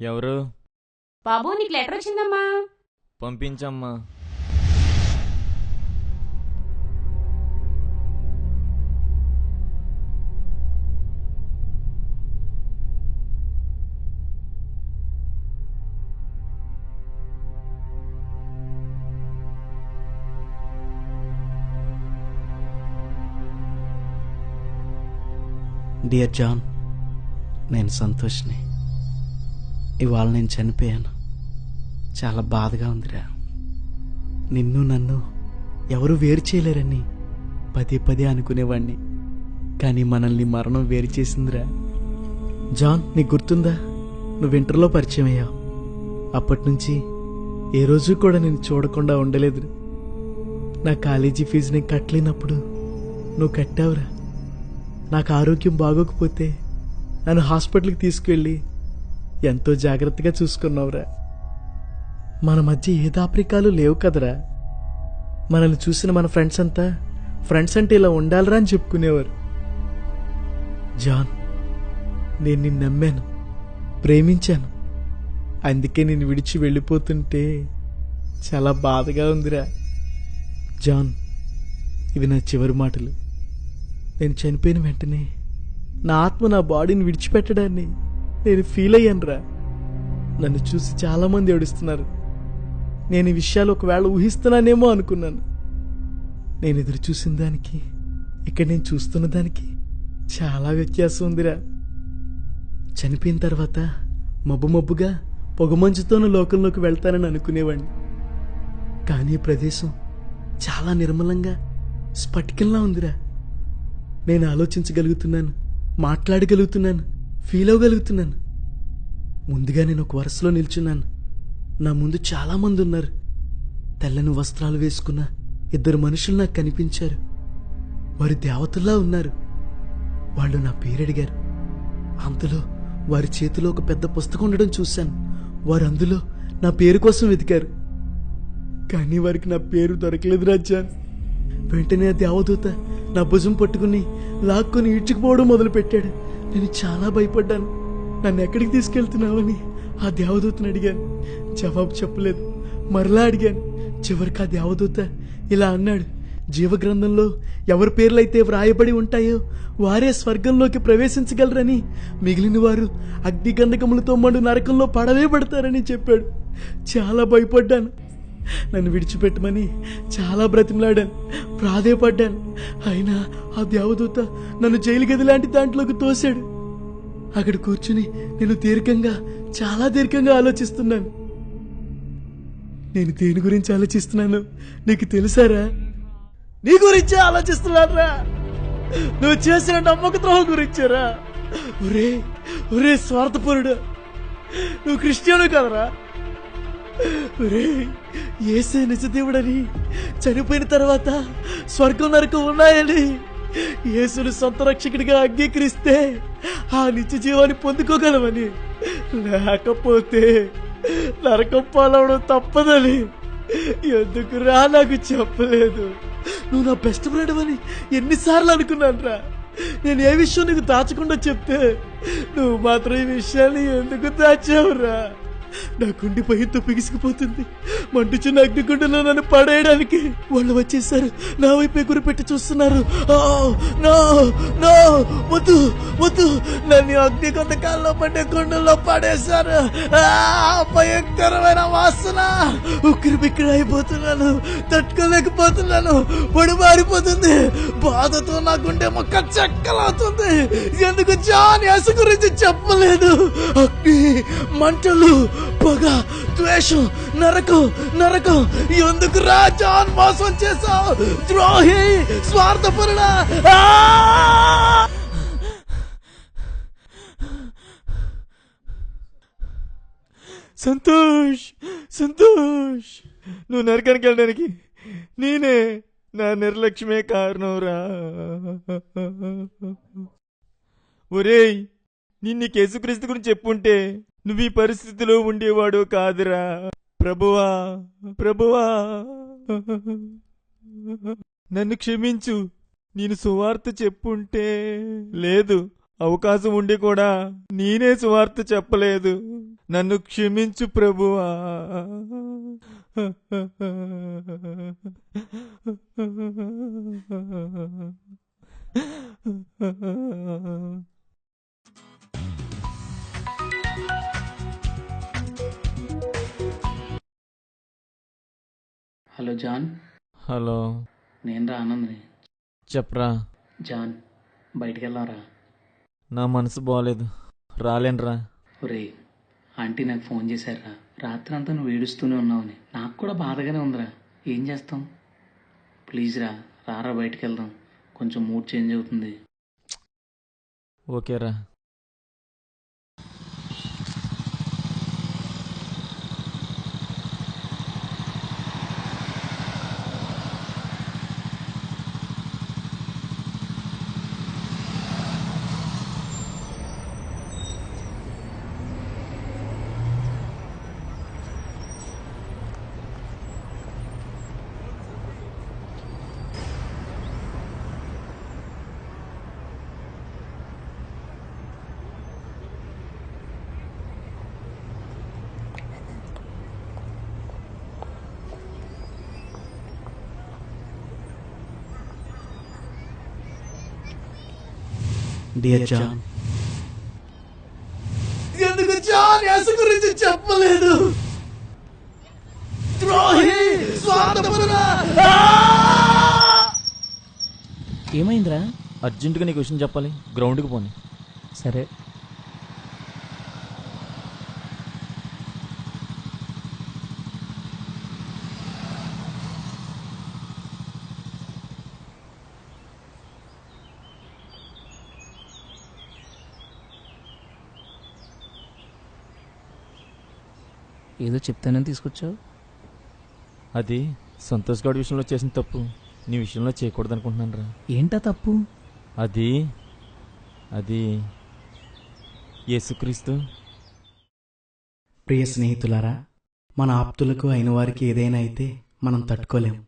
ఎవరు? బాబు నీకు లెటర్ వచ్చిందమ్మా. పంపించమ్మా. డియర్ జాన్ నేను సంతోష్ని. ఇవాళ నేను చనిపోయాను. చాలా బాధగా ఉందిరా. నిన్ను నన్ను ఎవరు వేరు చేయలేరని పదే పదే అనుకునేవాణ్ణి. కానీ మనల్ని మరణం వేరు చేసిందిరా. జాన్ నీకు గుర్తుందా? నువ్వు ఇంటర్లో పరిచయం అయ్యావు. అప్పటి నుంచి ఏ రోజు కూడా నేను చూడకుండా ఉండలేదు నా కాలేజీ ఫీజు నేను కట్టలేనప్పుడు నువ్వు కట్టావురా. నాకు ఆరోగ్యం బాగోకపోతే నన్ను హాస్పిటల్కి తీసుకెళ్ళి ఎంతో జాగ్రత్తగా చూసుకున్నావురా. మన మధ్య ఏ దాపరికాలు లేవు కదరా. మనల్ని చూసిన మన ఫ్రెండ్స్ అంతా ఫ్రెండ్స్ అంటే ఇలా ఉండాలిరా అని చెప్పుకునేవారు. జాన్ నేను నిన్ను నమ్మాను ప్రేమించాను. అందుకే నేను విడిచి వెళ్ళిపోతుంటే చాలా బాధగా ఉందిరా. జాన్ ఇవి నా చివరి మాటలు. నేను చనిపోయిన వెంటనే నా ఆత్మ నా బాడీని విడిచిపెట్టడాన్ని నేను ఫీల్ అయ్యానురా. నన్ను చూసి చాలామంది ఏడుస్తున్నారు. నేను ఈ విషయాలు ఒకవేళ ఊహిస్తున్నానేమో అనుకున్నాను. నేను ఎదురు చూసిన దానికి ఇక్కడ నేను చూస్తున్న దానికి చాలా వ్యత్యాసం ఉందిరా. చనిపోయిన తర్వాత మబ్బు మబ్బుగా పొగమంచుతోనూ లోకంలోకి వెళ్తానని అనుకునేవాడిని. కానీ ప్రదేశం చాలా నిర్మలంగా స్ఫటికంలా ఉందిరా. నేను ఆలోచించగలుగుతున్నాను మాట్లాడగలుగుతున్నాను ఫీల్ అవ్వగలుగుతున్నాను. ముందుగా నేను ఒక వరుసలో నిల్చున్నాను. నా ముందు చాలామంది ఉన్నారు. తెల్లని వస్త్రాలు వేసుకున్న ఇద్దరు మనుషులు నాకు కనిపించారు. వారు దేవతల్లా ఉన్నారు. వాళ్ళు నా పేరు అడిగారు. అంతలో వారి చేతిలో ఒక పెద్ద పుస్తకం ఉండడం చూశాను. వారు అందులో నా పేరు కోసం వెతికారు. కానీ వారికి నా పేరు దొరకలేదు రాజ్యాన్ వెంటనే ఆ దేవదూత నా భుజం పట్టుకుని లాక్కొని ఈడ్చుకుపోవడం మొదలుపెట్టాడు. నేను చాలా భయపడ్డాను. నన్ను ఎక్కడికి తీసుకెళ్తున్నావని ఆ దేవదూతను అడిగాను. జవాబు చెప్పలేదు. మరలా అడిగాను. చివరికి ఆ దేవదూత ఇలా అన్నాడు. జీవగ్రంథంలో ఎవరి పేర్లైతే వ్రాయబడి ఉంటాయో వారే స్వర్గంలోకి ప్రవేశించగలరని మిగిలిన వారు అగ్నిగంధకములతో మండు నరకంలో పడవే పడతారని చెప్పాడు. చాలా భయపడ్డాను. నన్ను విడిచిపెట్టమని చాలా బ్రతిమలాడాను ప్రాధేయపడ్డాను. అయినా ఆ దేవదూత నన్ను జైలు గది లాంటి దాంట్లోకి తోశాడు. అక్కడ కూర్చుని నేను దీర్ఘంగా చాలా దీర్ఘంగా ఆలోచిస్తున్నాను. నేను దేని గురించి ఆలోచిస్తున్నాను? నీకు తెలుసారా? నీ గురించి ఆలోచిస్తున్నారా నువ్వు చేసిన నమ్మక ద్రోహం గురించారా. ఒరే ఒరే స్వార్థపరుడు. నువ్వు క్రిస్టియను కదరా. ఏసే నిజదేవుడని. చనిపోయిన తర్వాత స్వర్గం నరకం ఉన్నాయని. యేసును సొంత రక్షకుడిగా అంగీకరిస్తే ఆ నిత్య జీవాన్ని పొందుకోగలమని. లేకపోతే నరకం పాలవడం తప్పదని ఎందుకు రా నాకు చెప్పలేదు. నువ్వు నా బెస్ట్ ఫ్రెండ్ అని ఎన్నిసార్లు అనుకున్నాను రా. నేను ఏ విషయం నీకు దాచకుండా చెప్తే నువ్వు మాత్రం ఈ విషయాన్ని ఎందుకు దాచావురా? నా గుండె భయంతో పిగిసిపోతుంది మంటుచున్న అగ్నిగుండలో నన్ను పడేయడానికి వాళ్ళు వచ్చేసారు. నా వైపే గురిపెట్టి చూస్తున్నారు. ఆ, వద్దు వద్దు. నన్ను అగ్ని కొంతకాలంలో పడ్డే గుండెల్లో పడేశారు. ఆ, భయంకరమైన వాసన. ఉక్కిరి బిక్కిరి అయిపోతున్నాను. తట్టుకోలేకపోతున్నాను. పొడి మారిపోతుంది. బాధతో నా గుండె మొక్క చెక్కలవుతుంది. ఎందుకు జాన్ అసలు గురించి చెప్పలేదు? అగ్ని మంటలు పొగ ద్వేషం నరకం నరకం. ఎందుకు రా జాన్ మోసం చేసావు ద్రోహి స్వార్థపరుడ? సంతోష్ సంతోష్. నువ్వు నరకానికి వెళ్ళడానికి నేనే నా నిర్లక్ష్యమే కారణం రా ఒరేయ్ నేను కేసుక్రీస్తు గురించి చెప్పుంటే నువ్వు ఈ పరిస్థితిలో ఉండేవాడు కాదురా. ప్రభువా ప్రభువా. నన్ను క్షమించు. నేను సువార్త చెప్పుంటే లేదు. అవకాశం ఉండి కూడా నేనే సువార్త చెప్పలేదు. నన్ను క్షమించు ప్రభువా. Hello John. హలో. నేను రా ఆనంద్ని. చెప్పరా. జాన్ బయటికి వెళ్దాంరా నా మనసు బాగలేదు రాలేనురా. ఒరే ఆంటీ నాకు ఫోన్ చేశారా రాత్రి అంతా నువ్వు ఏడుస్తూనే ఉన్నావని. నాకు కూడా బాధగానే ఉందిరా. ఏం చేస్తాం? ప్లీజ్ రా రారా బయటికి వెళ్దాం కొంచెం మూడ్ చేంజ్ అవుతుంది. ఓకేరా. డియర్ జాన్ ఎందుకు జాన్ యేసు గురించి చెప్పలేదు? ద్రోహి స్వార్థపరుడా! ఏమైందిరా? అర్జెంటుగా నీకు విషయం చెప్పాలి. గ్రౌండ్కి పోని. సరే. ఏదో చెప్తానని తీసుకొచ్చావు? అది సంతోష్ గౌడ్ విషయంలో చేసిన తప్పు. నీ విషయంలో చేయకూడదు అనుకుంటున్నాను రా ఏంటా తప్పు? అది అది యేసుక్రీస్తు. ప్రియ స్నేహితులారా మన ఆప్తులకు అయిన వారికి ఏదైనా అయితే మనం తట్టుకోలేం.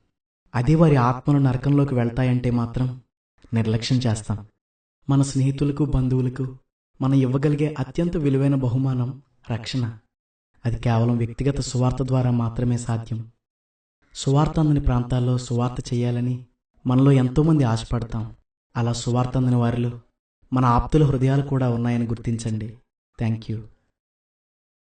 అదే వారి ఆత్మలు నరకంలోకి వెళ్తాయంటే మాత్రం నిర్లక్ష్యం చేస్తాం. మన స్నేహితులకు బంధువులకు మనం ఇవ్వగలిగే అత్యంత విలువైన బహుమానం రక్షణ. అది కేవలం వ్యక్తిగత సువార్త ద్వారా మాత్రమే సాధ్యం. సువార్త అందని ప్రాంతాల్లో సువార్త చేయాలని మనలో ఎంతోమంది ఆశపడతాం. అలా సువార్త అందని వారిలో మన ఆప్తుల హృదయాలు కూడా ఉన్నాయని గుర్తించండి. Thank you